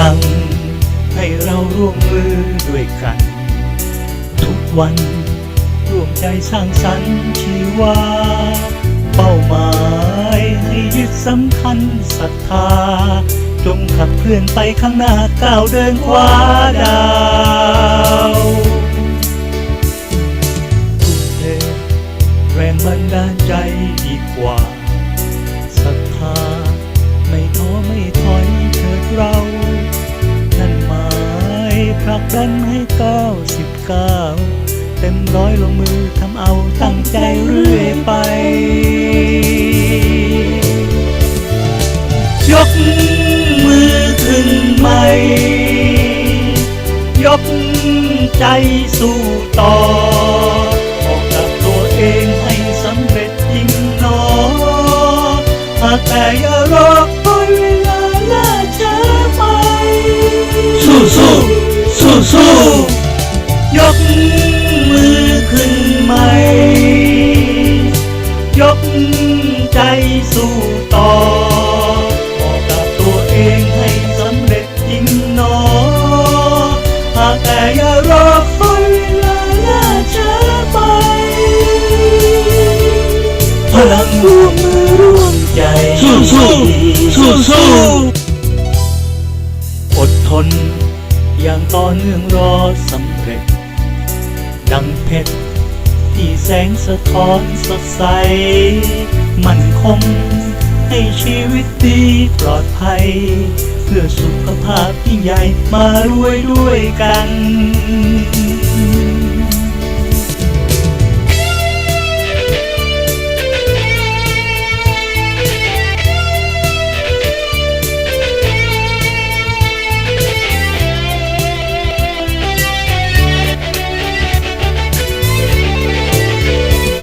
ลัง ให้เราร่วมมือด้วยกัน ทุกวันร่วมใจสร้างสรรค์ชีวา เป้าหมายให้ยึดสำคัญศรัทธา จงขับเคลื่อนไปข้างหน้าก้าวเดินคว้าดาวทุ่มเทแรงบันดาลใจดีกว่าศรัทธาไม่ท้อไม่ ลักดันให้ก้าวสิบเก้าเต็มร้อยลงมือทำเอาตั้งใจเรื่อยไป ยกมือขึ้นใหม่ ยกใจสู้ต่อ บอกกับตัวเองให้สำเร็จยิ่งหนอหากแต่ย สู้ ยกมือขึ้นใหม่ ยกใจสู้ต่อบอกกับตัวเองให้สำเร็จยิ่งหนอ หากแต่อย่ารอคอยเวลาล่าช้าไป พลังรวมมือร่วมใจสู้สู้สู้สู้อดทน อย่างต่อเนื่องรอสำเร็จ ดังเพชรที่แสงสะท้อนสดใส มันคงให้ชีวิตดีปลอดภัย เพื่อสุขภาพที่ใหญ่มารวยด้วยกัน